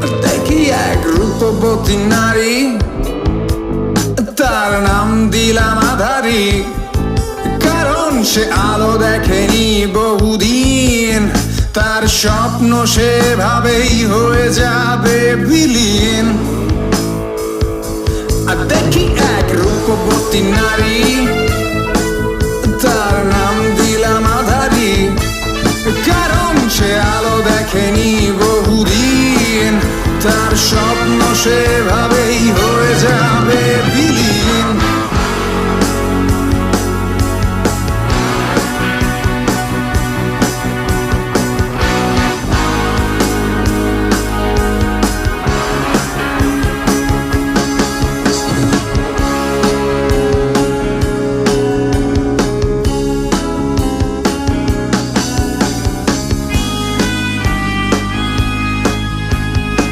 দেখি এক রূপবতী নারী। তার নাম দিলাম আধারি। কারণ সে আলো দেখেনি বহুদিন। তার স্বপ্ন সেভাবেই হয়ে যাবে বিলীন। আর দেখি এক রূপবতী নারী। তার নাম দিলাম আধারি। কারণ সে আলো দেখেনি তার স্বপ্ন সেভাবে